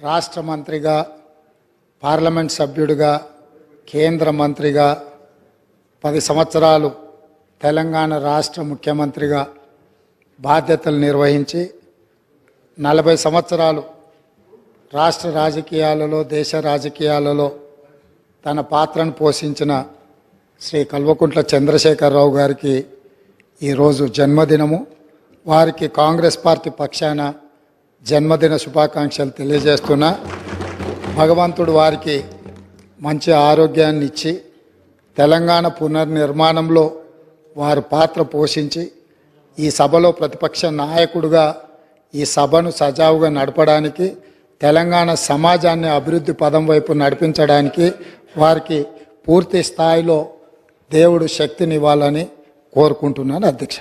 రాష్ట్ర మంత్రిగా పార్లమెంట్ సభ్యుడిగా కేంద్ర మంత్రిగా పది సంవత్సరాలు తెలంగాణ రాష్ట్ర ముఖ్యమంత్రిగా బాధ్యతలు నిర్వహించి నలభై సంవత్సరాలు రాష్ట్ర రాజకీయాలలో దేశ రాజకీయాలలో తన పాత్రను పోషించిన శ్రీ కల్వకుంట్ల చంద్రశేఖరరావు గారికి ఈరోజు జన్మదినము. వారికి కాంగ్రెస్ పార్టీ పక్షాన జన్మదిన శుభాకాంక్షలు తెలియజేస్తున్నా. భగవంతుడు వారికి మంచి ఆరోగ్యాన్ని ఇచ్చి తెలంగాణ పునర్నిర్మాణంలో వారు పాత్ర పోషించి ఈ సభలో ప్రతిపక్ష నాయకుడుగా ఈ సభను సజావుగా నడపడానికి తెలంగాణ సమాజాన్ని అభివృద్ధి పదం వైపు నడిపించడానికి వారికి పూర్తి స్థాయిలో దేవుడు శక్తినివ్వాలని కోరుకుంటున్నాను అధ్యక్ష.